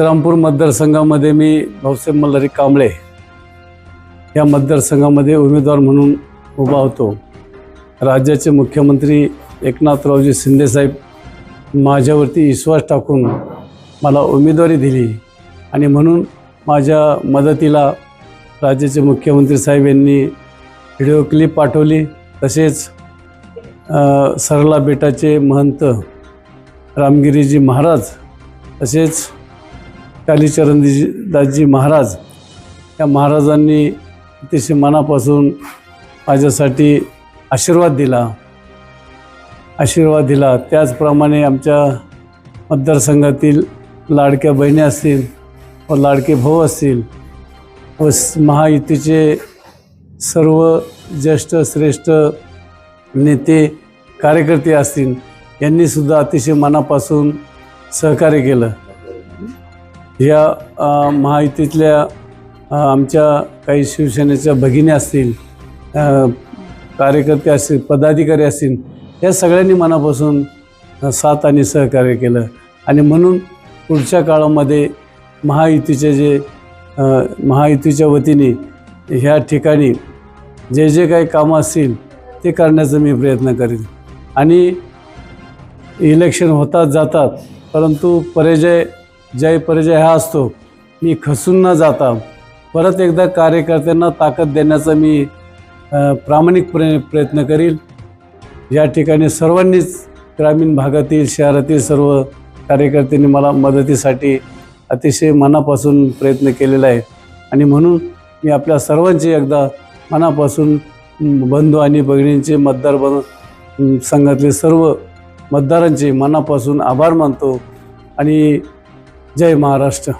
श्रीरामपूर मतदारसंघामध्ये मी भाऊसाहेब मल्हारी कांबळे या मतदारसंघामध्ये उमेदवार म्हणून उभा होतो. राज्याचे मुख्यमंत्री एकनाथरावजी शिंदेसाहेब माझ्यावरती विश्वास टाकून मला उमेदवारी दिली आणि म्हणून माझ्या मदतीला राज्याचे मुख्यमंत्री साहेब यांनी व्हिडिओ क्लिप पाठवली. तसेच सरला बेटाचे महंत रामगिरीजी महाराज तसेच कालीचरणजी दासजी महाराज या महाराजांनी अतिशय मनापासून माझ्यासाठी आशीर्वाद दिला. आशीर्वाद दिला. त्याचप्रमाणे आमच्या मतदारसंघातील लाडक्या बहिणी असतील व लाडके भाऊ असतील व महायुतीचे सर्व ज्येष्ठ श्रेष्ठ नेते कार्यकर्ते असतील यांनीसुद्धा अतिशय मनापासून सहकार्य केलं. या महायुतीतल्या आमच्या काही शिवसेनेच्या भगिनी असतील कार्यकर्ते असतील पदाधिकारी असतील या सगळ्यांनी मनापासून साथ आणि सहकार्य केलं. आणि म्हणून पुढच्या काळामध्ये महायुतीचे जे महायुतीच्या वतीने ह्या ठिकाणी जे जे काही कामं असतील ते करण्याचा मी प्रयत्न करीन. आणि इलेक्शन होतात जातात परंतु पर्याय जय परिजय हा असतो. मी खसून न जाता परत एकदा कार्यकर्त्यांना ताकद देण्याचा मी प्रामाणिक प्रामाणिकपणे प्रयत्न करील. या ठिकाणी सर्वांनीच ग्रामीण भागातील शहरातील सर्व कार्यकर्त्यांनी मला मदतीसाठी अतिशय मनापासून प्रयत्न केलेला आहे. आणि म्हणून मी आपल्या सर्वांची एकदा मनापासून बंधू आणि भगिनींचे मतदार बन संघातले सर्व मतदारांचे मनापासून आभार मानतो. आणि जय महाराष्ट्र